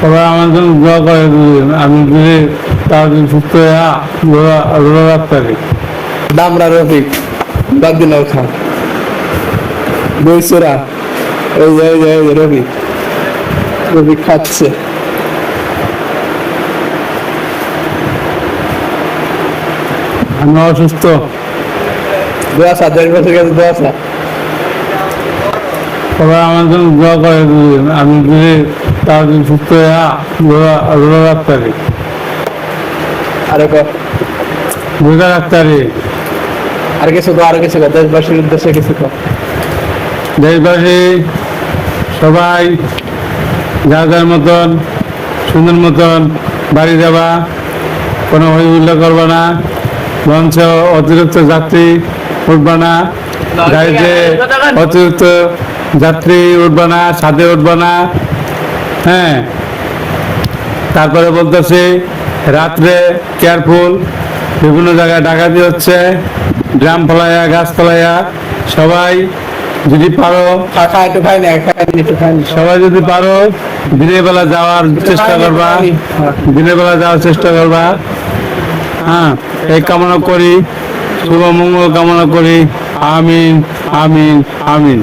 সবাই আমার জন্য দোয়া করে দিলেন আমি যদি তাড়াতাড়ি সুস্থ হয়ে রোজা রাখতে পারি দামরা রফিক বাগদিনাল খান। বইসরা এই যে এই যে এই যে রফিক। রফিক খাচ্ছে। আমি অসুস্থ। দোয়াশা দেড় বছর গেছে দোয়াশা সবাই আমার জন্য দোয়া করে দিলেন আমি যদি দেশবাসী সবাই যার যার মতন সুন্দর মতন বাড়ি যাবা কোনো হইহুল্লা করবা না মঞ্চ অতিরিক্ত যাত্রী উঠবা না গাড়িতে অতিরিক্ত যাত্রী উঠবা না ছাদে উঠবা না হ্যাঁ। তারপরে বলতেছি রাত্রে কেয়ারফুল বিভিন্ন জায়গায় ডাকাতি হচ্ছে ড্রাম ফলাইয়া গাছ ফলাইয়া সবাই যদি পারো। সবাই যদি পারো দিনের বেলা যাওয়ার চেষ্টা করবা। দিনের বেলা যাওয়ার চেষ্টা করবা। হ্যাঁ এই কামনা করি। শুভ মঙ্গল কামনা করি। আমিন আমিন আমিন।